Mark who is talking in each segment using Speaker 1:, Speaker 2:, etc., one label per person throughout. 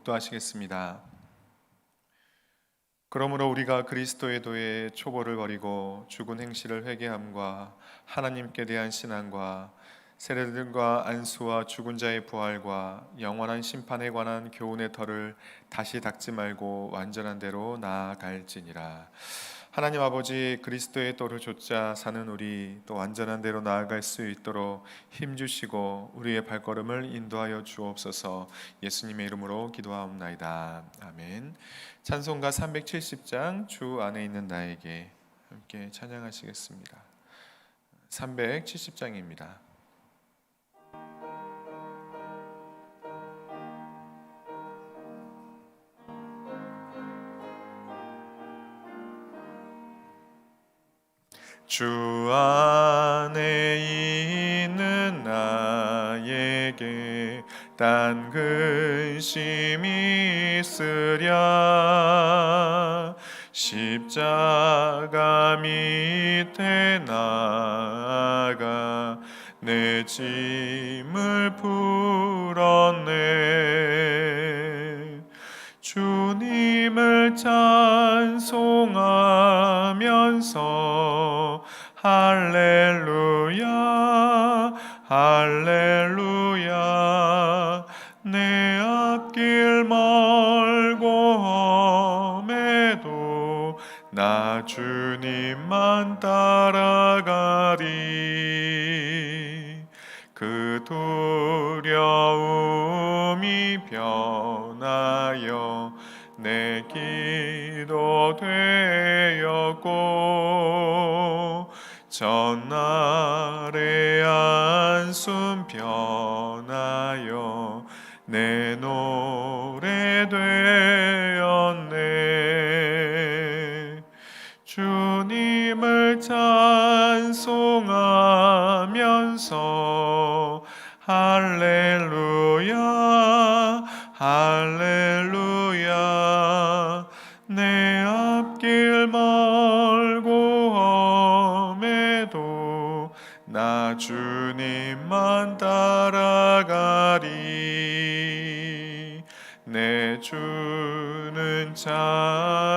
Speaker 1: 독도하시겠습니다. 그러므로 우리가 그리스도의 도에 초보를 버리고 죽은 행실을 회개함과 하나님께 대한 신앙과 세례들과 안수와 죽은 자의 부활과 영원한 심판에 관한 교훈의 털을 다시 닦지 말고 완전한 대로 나아갈지니라. 하나님 아버지 그리스도의 도를 좇자 사는 우리 또 완전한 대로 나아갈 수 있도록 힘 주시고 우리의 발걸음을 인도하여 주옵소서. 예수님의 이름으로 기도하옵나이다. 아멘. 찬송가 370장 주 안에 있는 나에게 함께 찬양하시겠습니다. 370장입니다. 주 안에 있는 나에게 딴 근심이 있으랴. 십자가 밑에 나아가 내 짐을 풀었네 주님을 찬송하면서 할렐 한숨 변하여 내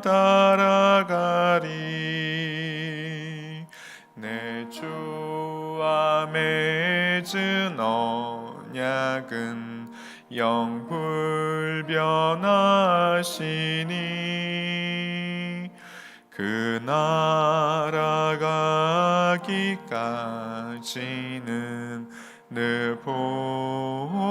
Speaker 1: 따라가리. 내 주와 맺은 언약은 영불변하시니 그 날아가기까지는 늘 보호하시네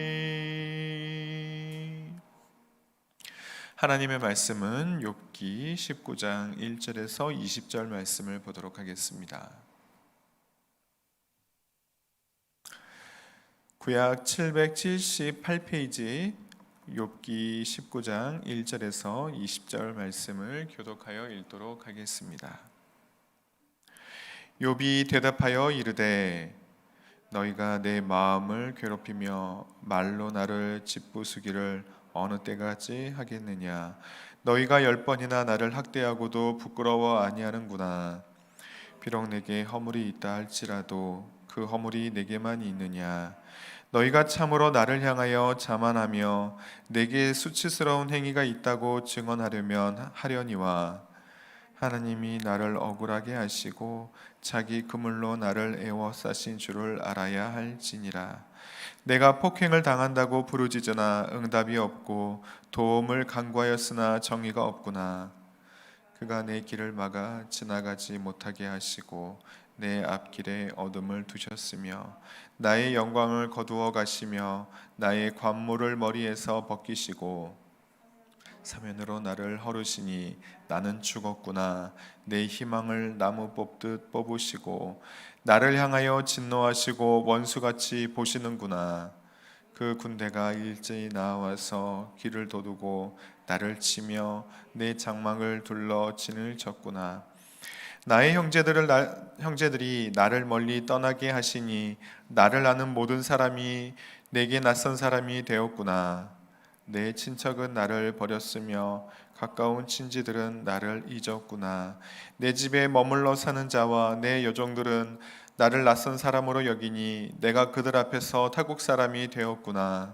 Speaker 1: 하나님의 말씀은 욥기 19장 1절에서 20절 말씀을 보도록 하겠습니다. 구약 778페이지 욥기 19장 1절에서 20절 말씀을 교독하여 읽도록 하겠습니다. 욥이 대답하여 이르되 너희가 내 마음을 괴롭히며 말로 나를 짓부수기를 어느 때까지 하겠느냐? 너희가 열 번이나 나를 학대하고도 부끄러워 아니하는구나. 비록 내게 허물이 있다 할지라도 그 허물이 내게만 있느냐? 너희가 참으로 나를 향하여 자만하며 내게 수치스러운 행위가 있다고 증언하려면 하려니와 하나님이 나를 억울하게 하시고 자기 그물로 나를 애워싸신 줄을 알아야 할지니라. 내가 폭행을 당한다고 부르짖으나 응답이 없고 도움을 간구하였으나 정의가 없구나. 그가 내 길을 막아 지나가지 못하게 하시고 내 앞길에 어둠을 두셨으며 나의 영광을 거두어 가시며 나의 관모를 머리에서 벗기시고 사면으로 나를 헐으시니 나는 죽었구나. 내 희망을 나무 뽑듯 뽑으시고 나를 향하여 진노하시고 원수같이 보시는구나. 그 군대가 일제히 나와서 길을 도두고 나를 치며 내 장막을 둘러 진을 쳤구나. 나의 형제들을 나, 형제들이 나를 멀리 떠나게 하시니 나를 아는 모든 사람이 내게 낯선 사람이 되었구나. 내 친척은 나를 버렸으며 가까운 친지들은 나를 잊었구나. 내 집에 머물러 사는 자와 내 여종들은 나를 낯선 사람으로 여기니 내가 그들 앞에서 타국 사람이 되었구나.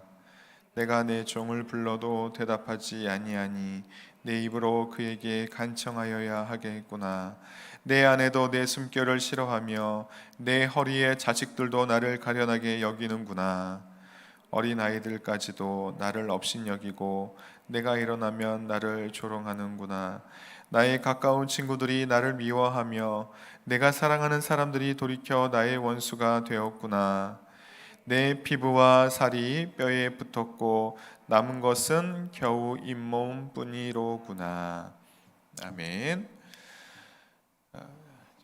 Speaker 1: 내가 내 종을 불러도 대답하지 아니하니 내 입으로 그에게 간청하여야 하겠구나. 내 아내도 내 숨결을 싫어하며 내 허리에 자식들도 나를 가련하게 여기는구나. 어린 아이들까지도 나를 업신 여기고 내가 일어나면 나를 조롱하는구나. 나의 가까운 친구들이 나를 미워하며 내가 사랑하는 사람들이 돌이켜 나의 원수가 되었구나. 내 피부와 살이 뼈에 붙었고 남은 것은 겨우 잇몸뿐이로구나. 아멘. 아,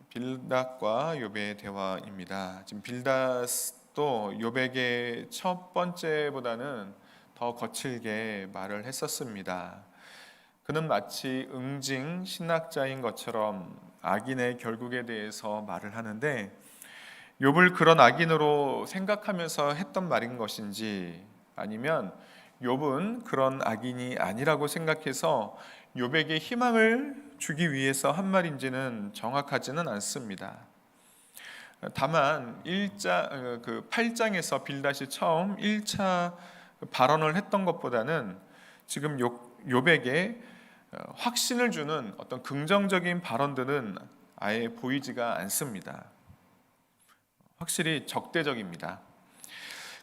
Speaker 1: 빌닷과 욥의 대화입니다. 지금 빌닷 도 욥에게 첫 번째보다는 더 거칠게 말을 했었습니다. 그는 마치 응징 신학자인 것처럼 악인의 결국에 대해서 말을 하는데 욥을 그런 악인으로 생각하면서 했던 말인 것인지 아니면 욥은 그런 악인이 아니라고 생각해서 욥에게 희망을 주기 위해서 한 말인지는 정확하지는 않습니다. 다만 1자 그 8장에서 빌닷이 처음 1차 발언을 했던 것보다는 지금 욥, 욥에게 확신을 주는 어떤 긍정적인 발언들은 아예 보이지가 않습니다. 확실히 적대적입니다.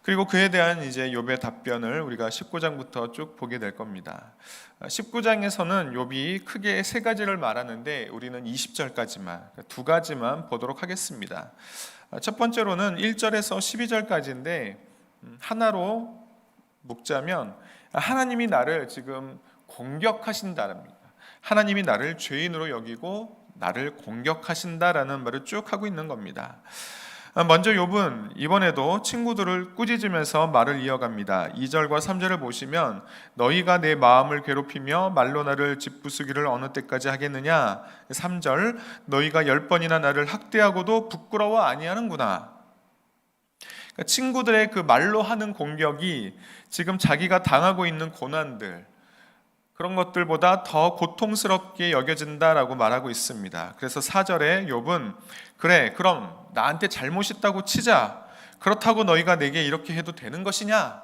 Speaker 1: 그리고 그에 대한 이제 욥의 답변을 우리가 19장부터 쭉 보게 될 겁니다. 19장에서는 욥이 크게 세 가지를 말하는데 우리는 20절까지만 두 가지만 보도록 하겠습니다. 첫 번째로는 1절에서 12절까지인데 하나로 묶자면 하나님이 나를 지금 공격하신다랍니다. 하나님이 나를 죄인으로 여기고 나를 공격하신다라는 말을 쭉 하고 있는 겁니다. 먼저 욥은 이번에도 친구들을 꾸짖으면서 말을 이어갑니다. 2절과 3절을 보시면 너희가 내 마음을 괴롭히며 말로 나를 짓부수기를 어느 때까지 하겠느냐? 3절 너희가 열 번이나 나를 학대하고도 부끄러워 아니하는구나. 그러니까 친구들의 그 말로 하는 공격이 지금 자기가 당하고 있는 고난들 그런 것들보다 더 고통스럽게 여겨진다라고 말하고 있습니다. 그래서 4절에 욥은 그래 그럼 나한테 잘못 있다고 치자. 그렇다고 너희가 내게 이렇게 해도 되는 것이냐?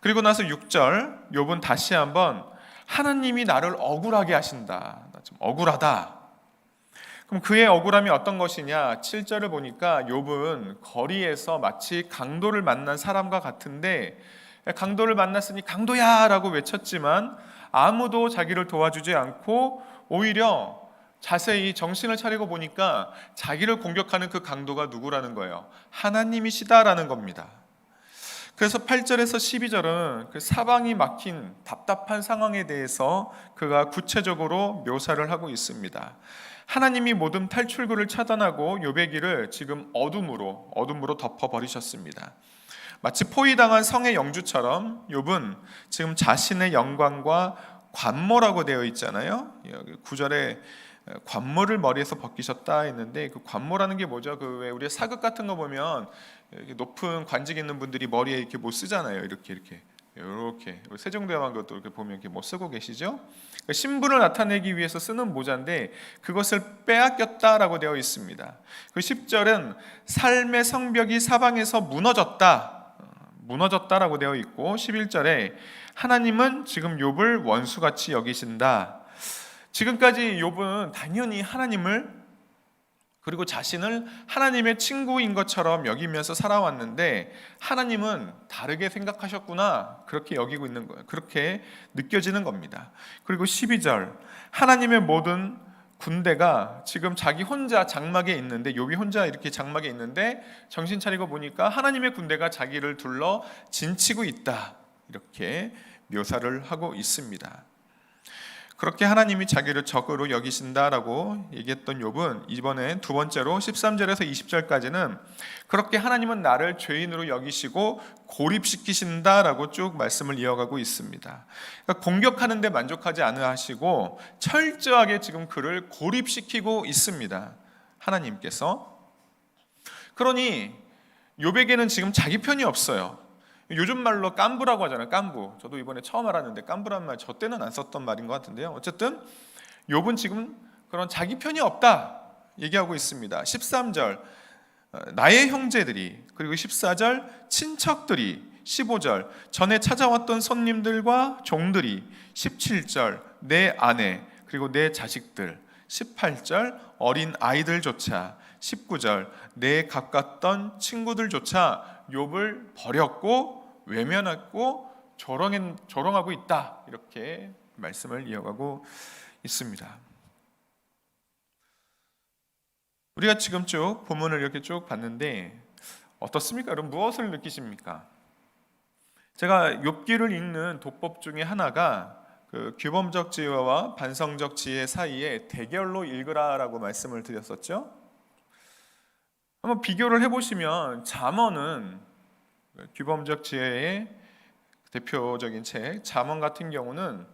Speaker 1: 그리고 나서 6절 욥은 다시 한번 하나님이 나를 억울하게 하신다. 나 좀 억울하다. 그럼 그의 억울함이 어떤 것이냐? 7절을 보니까 욥은 거리에서 마치 강도를 만난 사람과 같은데 강도를 만났으니 강도야 라고 외쳤지만 아무도 자기를 도와주지 않고 오히려 자세히 정신을 차리고 보니까 자기를 공격하는 그 강도가 누구라는 거예요. 하나님이시다라는 겁니다. 그래서 8절에서 12절은 그 사방이 막힌 답답한 상황에 대해서 그가 구체적으로 묘사를 하고 있습니다. 하나님이 모든 탈출구를 차단하고 요배 길을 지금 어둠으로 어둠으로 덮어 버리셨습니다. 마치 포위당한 성의 영주처럼 욥은 지금 자신의 영광과 관모라고 되어 있잖아요. 여기 구절에 관모를 머리에서 벗기셨다 했는데 그 관모라는 게 뭐죠? 그 왜 우리 사극 같은 거 보면 높은 관직 있는 분들이 머리에 이렇게 못 쓰잖아요. 이렇게 이렇게 이렇게 세종대왕 것도 이렇게 보면 이렇게 뭐 쓰고 계시죠? 그러니까 신분을 나타내기 위해서 쓰는 모자인데 그것을 빼앗겼다라고 되어 있습니다. 그 10절은 삶의 성벽이 사방에서 무너졌다. 무너졌다라고 되어 있고 11절에 하나님은 지금 욥을 원수같이 여기신다. 지금까지 욥은 당연히 하나님을 그리고 자신을 하나님의 친구인 것처럼 여기면서 살아왔는데 하나님은 다르게 생각하셨구나 그렇게 여기고 있는 거예요. 그렇게 느껴지는 겁니다. 그리고 12절 하나님의 모든 군대가 지금 자기 혼자 장막에 있는데 욥이 혼자 이렇게 장막에 있는데 정신 차리고 보니까 하나님의 군대가 자기를 둘러 진치고 있다. 이렇게 묘사를 하고 있습니다. 그렇게 하나님이 자기를 적으로 여기신다라고 얘기했던 욥은 이번에 두 번째로 13절에서 20절까지는 그렇게 하나님은 나를 죄인으로 여기시고 고립시키신다라고 쭉 말씀을 이어가고 있습니다. 그러니까 공격하는데 만족하지 않으시고 철저하게 지금 그를 고립시키고 있습니다. 하나님께서 그러니 욥에게는 지금 자기 편이 없어요. 요즘 말로 깐부라고 하잖아요. 깐부. 저도 이번에 처음 알았는데 깐부란 말 저 때는 안 썼던 말인 것 같은데요. 어쨌든 욥은 지금 그런 자기 편이 없다 얘기하고 있습니다. 13절 어, 나의 형제들이 그리고 14절 친척들이 15절 전에 찾아왔던 손님들과 종들이 17절 내 아내 그리고 내 자식들 18절 어린 아이들조차 19절 내 가깝던 친구들조차 욥을 버렸고 외면했고 조롱한, 조롱하고 있다 이렇게 말씀을 이어가고 있습니다. 우리가 지금 쭉 본문을 이렇게 쭉 봤는데 어떻습니까? 여러분 무엇을 느끼십니까? 제가 욥기를 읽는 도법 중에 하나가 그 규범적 지혜와 반성적 지혜 사이에 대결로 읽으라라고 말씀을 드렸었죠. 한번 비교를 해보시면 잠언은 규범적 지혜의 대표적인 책 잠언 같은 경우는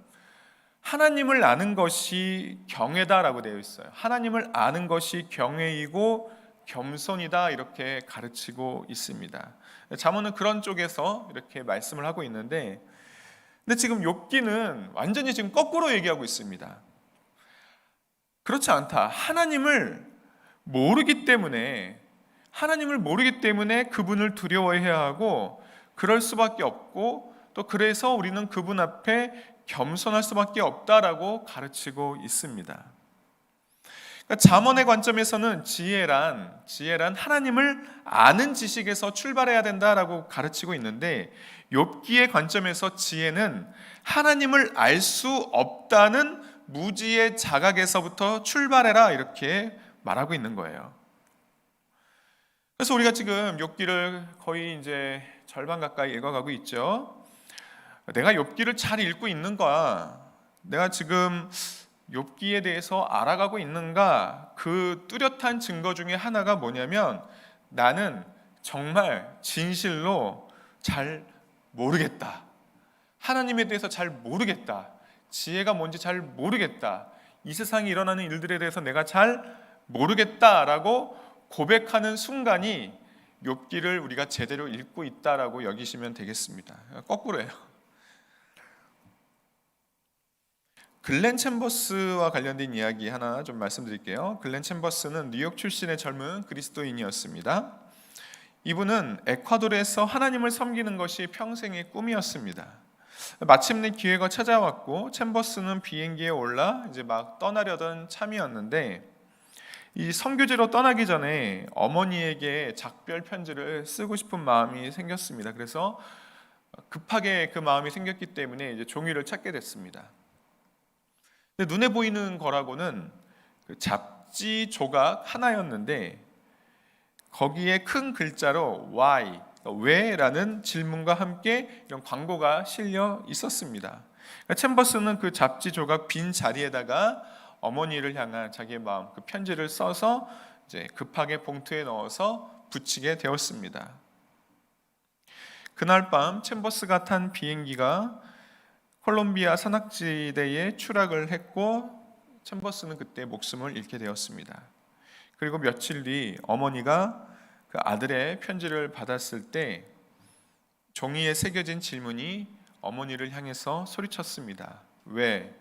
Speaker 1: 하나님을 아는 것이 경외다라고 되어 있어요. 하나님을 아는 것이 경외이고 겸손이다 이렇게 가르치고 있습니다. 잠언은 그런 쪽에서 이렇게 말씀을 하고 있는데 근데 지금 욥기는 완전히 지금 거꾸로 얘기하고 있습니다. 그렇지 않다. 하나님을 모르기 때문에 하나님을 모르기 때문에 그분을 두려워해야 하고 그럴 수밖에 없고 또 그래서 우리는 그분 앞에 겸손할 수밖에 없다라고 가르치고 있습니다. 그러니까 잠언의 관점에서는 지혜란 지혜란 하나님을 아는 지식에서 출발해야 된다라고 가르치고 있는데 욥기의 관점에서 지혜는 하나님을 알 수 없다는 무지의 자각에서부터 출발해라 이렇게 말하고 있는 거예요. 그래서 우리가 지금 욥기를 거의 이제 절반 가까이 읽어가고 있죠. 내가 욥기를 잘 읽고 있는가? 내가 지금 욥기에 대해서 알아가고 있는가? 그 뚜렷한 증거 중에 하나가 뭐냐면 나는 정말 진실로 잘 모르겠다. 하나님에 대해서 잘 모르겠다. 지혜가 뭔지 잘 모르겠다. 이 세상에 일어나는 일들에 대해서 내가 잘 모르겠다라고 고백하는 순간이 욥기를 우리가 제대로 읽고 있다라고 여기시면 되겠습니다. 거꾸로예요. 글렌 챔버스와 관련된 이야기 하나 좀 말씀드릴게요. 글렌 챔버스는 뉴욕 출신의 젊은 그리스도인이었습니다. 이분은 에콰도르에서 하나님을 섬기는 것이 평생의 꿈이었습니다. 마침내 기회가 찾아왔고 챔버스는 비행기에 올라 이제 막 떠나려던 참이었는데 이 선교지로 떠나기 전에 어머니에게 작별 편지를 쓰고 싶은 마음이 생겼습니다. 그래서 급하게 그 마음이 생겼기 때문에 이제 종이를 찾게 됐습니다. 눈에 보이는 거라고는 그 잡지 조각 하나였는데 거기에 큰 글자로 why 그러니까 왜라는 질문과 함께 이런 광고가 실려 있었습니다. 그러니까 챔버스는 그 잡지 조각 빈 자리에다가 어머니를 향한 자기의 마음 그 편지를 써서 이제 급하게 봉투에 넣어서 붙이게 되었습니다. 그날 밤 챔버스가 탄 비행기가 콜롬비아 산악지대에 추락을 했고 챔버스는 그때 목숨을 잃게 되었습니다. 그리고 며칠 뒤 어머니가 그 아들의 편지를 받았을 때 종이에 새겨진 질문이 어머니를 향해서 소리쳤습니다. 왜?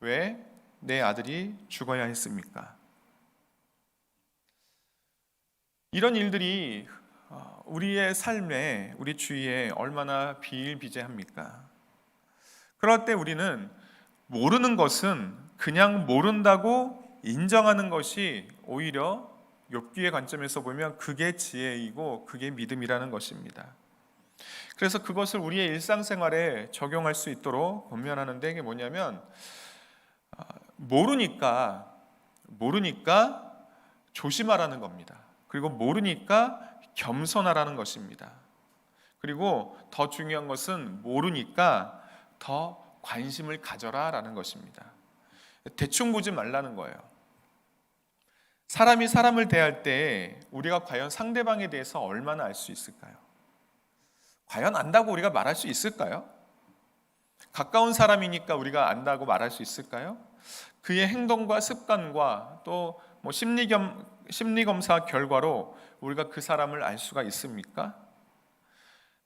Speaker 1: 왜 내 아들이 죽어야 했습니까? 이런 일들이 어, 우리의 삶에, 우리 주위에 얼마나 비일비재합니까? 그럴 때 우리는 모르는 것은 그냥 모른다고 인정하는 것이 오히려 욥기의 관점에서 보면 그게 지혜이고 그게 믿음이라는 것입니다. 그래서 그것을 우리의 일상생활에 적용할 수 있도록 권면하는데 이게 뭐냐면 아, 모르니까 모르니까 조심하라는 겁니다. 그리고 모르니까 겸손하라는 것입니다. 그리고 더 중요한 것은 모르니까 더 관심을 가져라 라는 것입니다. 대충 보지 말라는 거예요. 사람이 사람을 대할 때 우리가 과연 상대방에 대해서 얼마나 알 수 있을까요? 과연 안다고 우리가 말할 수 있을까요? 가까운 사람이니까 우리가 안다고 말할 수 있을까요? 그의 행동과 습관과 심리 겸 심리 검사 결과로 우리가 그 사람을 알 수가 있습니까?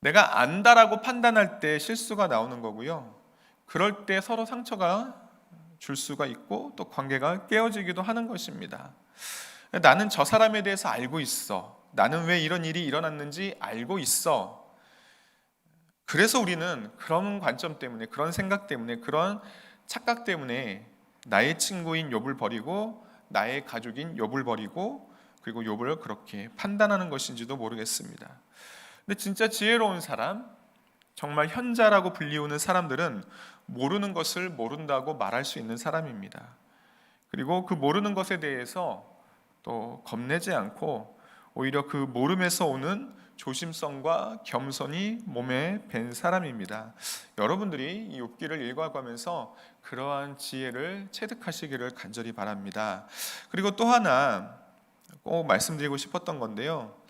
Speaker 1: 내가 안다라고 판단할 때 실수가 나오는 거고요. 그럴 때 서로 상처가 줄 수가 있고 또 관계가 깨어지기도 하는 것입니다. 나는 저 사람에 대해서 알고 있어. 나는 왜 이런 일이 일어났는지 알고 있어. 그래서 우리는 그런 관점 때문에 그런 생각 때문에 그런 착각 때문에 나의 친구인 욥을 버리고 나의 가족인 욥을 버리고 그리고 욥을 그렇게 판단하는 것인지도 모르겠습니다. 근데 진짜 지혜로운 사람, 정말 현자라고 불리우는 사람들은 모르는 것을 모른다고 말할 수 있는 사람입니다. 그리고 그 모르는 것에 대해서 또 겁내지 않고 오히려 그 모름에서 오는 조심성과 겸손이 몸에 밴 사람입니다. 여러분들이 이 욥기를 읽어가면서 그러한 지혜를 체득하시기를 간절히 바랍니다. 그리고 또 하나 꼭 말씀드리고 싶었던 건데요.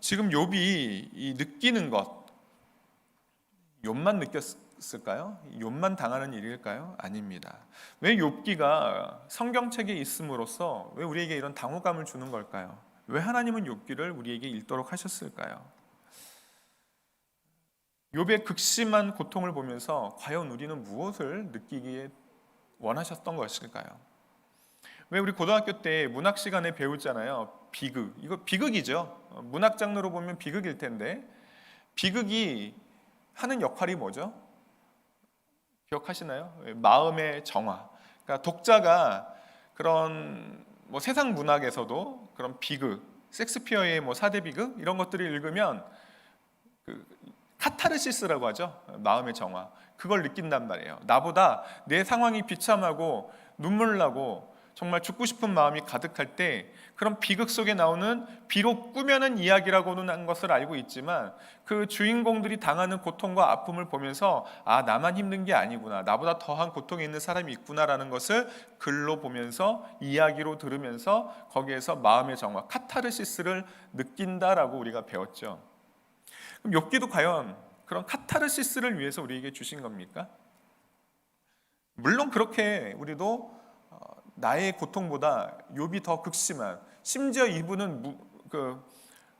Speaker 1: 지금 욥이 이 느끼는 것, 욥만 느꼈을까요? 욥만 당하는 일일까요? 아닙니다. 왜 욥기가 성경책에 있음으로써 왜 우리에게 이런 당혹감을 주는 걸까요? 왜 하나님은 욥기를 우리에게 읽도록 하셨을까요? 욥의 극심한 고통을 보면서 과연 우리는 무엇을 느끼기에 원하셨던 것일까요? 왜 우리 고등학교 때 문학 시간에 배우잖아요. 비극. 이거 비극이죠. 문학 장르로 보면 비극일 텐데 비극이 하는 역할이 뭐죠? 기억하시나요? 마음의 정화. 그러니까 독자가 그런 뭐 세상 문학에서도 그런 비극, 섹스피어의 뭐 사대 비극 이런 것들을 읽으면 그 카타르시스라고 하죠. 마음의 정화. 그걸 느낀단 말이에요. 나보다 내 상황이 비참하고 눈물 나고 정말 죽고 싶은 마음이 가득할 때 그런 비극 속에 나오는 비록 꾸며낸 이야기라고는 한 것을 알고 있지만 그 주인공들이 당하는 고통과 아픔을 보면서 아 나만 힘든 게 아니구나 나보다 더한 고통이 있는 사람이 있구나라는 것을 글로 보면서 이야기로 들으면서 거기에서 마음의 정화 카타르시스를 느낀다라고 우리가 배웠죠. 그럼 욥기도 과연 그런 카타르시스를 위해서 우리에게 주신 겁니까? 물론 그렇게 우리도 나의 고통보다 욥이 더 극심한 심지어 이분은 무, 그,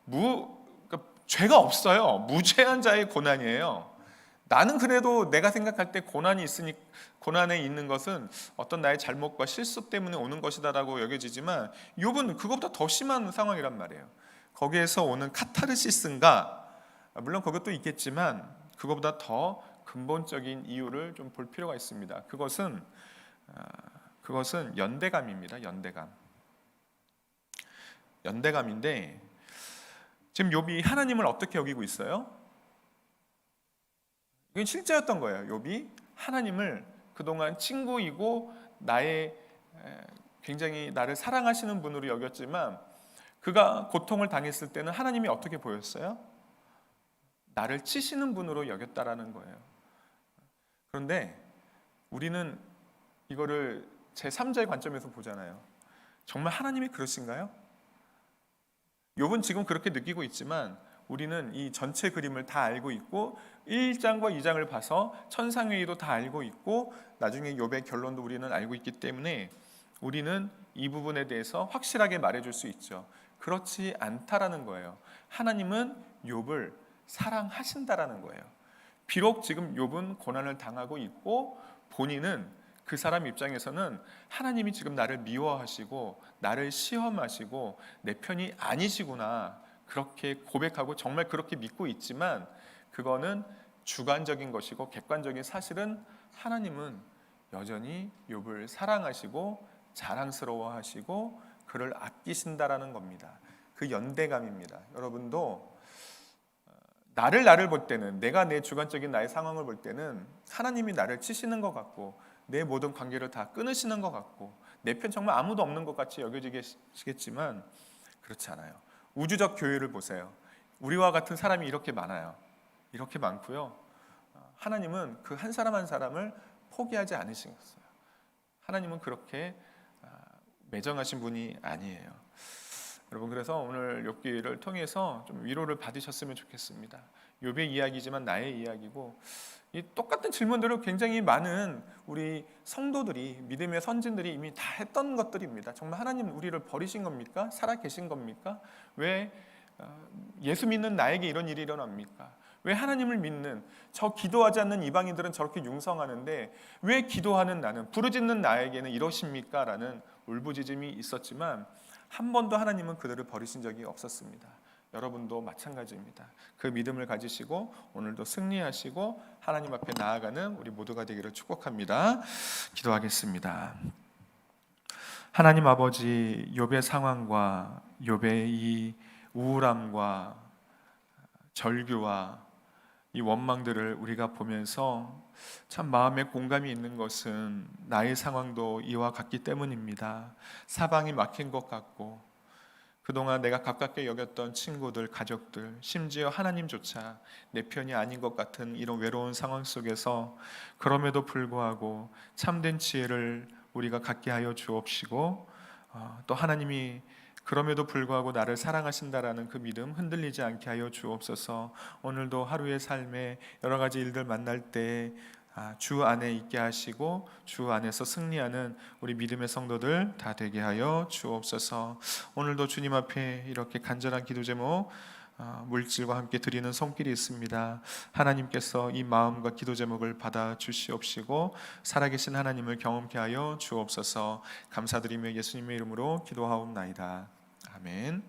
Speaker 1: 무 그, 죄가 없어요. 무죄한 자의 고난이에요. 나는 그래도 내가 생각할 때 고난이 있으니 고난에 있는 것은 어떤 나의 잘못과 실수 때문에 오는 것이다라고 여겨지지만 욥은 그것보다 더 심한 상황이란 말이에요. 거기에서 오는 카타르시스인가 물론 그것도 있겠지만 그것보다 더 근본적인 이유를 좀 볼 필요가 있습니다. 그것은 아, 그것은 연대감입니다. 연대감. 연대감인데 지금 욥이 하나님을 어떻게 여기고 있어요? 이건 실제였던 거예요. 욥이 하나님을 그동안 친구이고 나의 굉장히 나를 사랑하시는 분으로 여겼지만 그가 고통을 당했을 때는 하나님이 어떻게 보였어요? 나를 치시는 분으로 여겼다라는 거예요. 그런데 우리는 이거를 제 3자의 관점에서 보잖아요. 정말 하나님이 그러신가요? 욥은 지금 그렇게 느끼고 있지만 우리는 이 전체 그림을 다 알고 있고 1장과 2장을 봐서 천상회의도 다 알고 있고 나중에 욥의 결론도 우리는 알고 있기 때문에 우리는 이 부분에 대해서 확실하게 말해줄 수 있죠. 그렇지 않다라는 거예요. 하나님은 욥을 사랑하신다라는 거예요. 비록 지금 욥은 고난을 당하고 있고 본인은 그 사람 입장에서는 하나님이 지금 나를 미워하시고 나를 시험하시고 내 편이 아니시구나 그렇게 고백하고 정말 그렇게 믿고 있지만 그거는 주관적인 것이고 객관적인 사실은 하나님은 여전히 욥을 사랑하시고 자랑스러워하시고 그를 아끼신다라는 겁니다. 그 연대감입니다. 여러분도 어, 나를 나를 볼 때는 내가 내 주관적인 나의 상황을 볼 때는 하나님이 나를 치시는 것 같고 내 모든 관계를 다 끊으시는 것 같고 내 편 정말 아무도 없는 것 같이 여겨지겠지만 그렇지 않아요. 우주적 교회를 보세요. 우리와 같은 사람이 이렇게 많아요. 이렇게 많고요. 어, 하나님은 그 한 사람 한 사람을 포기하지 않으시겠어요. 하나님은 그렇게 아, 매정하신 분이 아니에요. 여러분 그래서 오늘 욥기를 통해서 좀 위로를 받으셨으면 좋겠습니다. 욥의 이야기지만 나의 이야기고 이 똑같은 질문들을 굉장히 많은 우리 성도들이 믿음의 선진들이 이미 다 했던 것들입니다. 정말 하나님 우리를 버리신 겁니까? 살아 계신 겁니까? 왜 어, 예수 믿는 나에게 이런 일이 일어납니까? 왜 하나님을 믿는 저 기도하지 않는 이방인들은 저렇게 융성하는데 왜 기도하는 나는 부르짖는 나에게는 이러십니까? 라는 울부짖음이 있었지만 한 번도 하나님은 그들을 버리신 적이 없었습니다. 여러분도 마찬가지입니다. 그 믿음을 가지시고 오늘도 승리하시고 하나님 앞에 나아가는 우리 모두가 되기를 축복합니다. 기도하겠습니다. 하나님 아버지 욥의 상황과 욥의 이 우울함과 절규와 이 원망들을 우리가 보면서 참 마음에 공감이 있는 것은 나의 상황도 이와 같기 때문입니다. 사방이 막힌 것 같고 그동안 내가 가깝게 여겼던 친구들, 가족들, 심지어 하나님조차 내 편이 아닌 것 같은 이런 외로운 상황 속에서 그럼에도 불구하고 참된 지혜를 우리가 갖게 하여 주옵시고 어, 또 하나님이 그럼에도 불구하고 나를 사랑하신다라는 그 믿음 흔들리지 않게 하여 주옵소서. 오늘도 하루의 삶에 여러 가지 일들 만날 때 아, 주 안에 있게 하시고 주 안에서 승리하는 우리 믿음의 성도들 다 되게 하여 주옵소서. 오늘도 주님 앞에 이렇게 간절한 기도 제목 아, 물질과 함께 드리는 손길이 있습니다. 하나님께서 이 마음과 기도 제목을 받아 주시옵시고 살아계신 하나님을 경험케 하여 주옵소서. 감사드리며 예수님의 이름으로 기도하옵나이다. 아멘.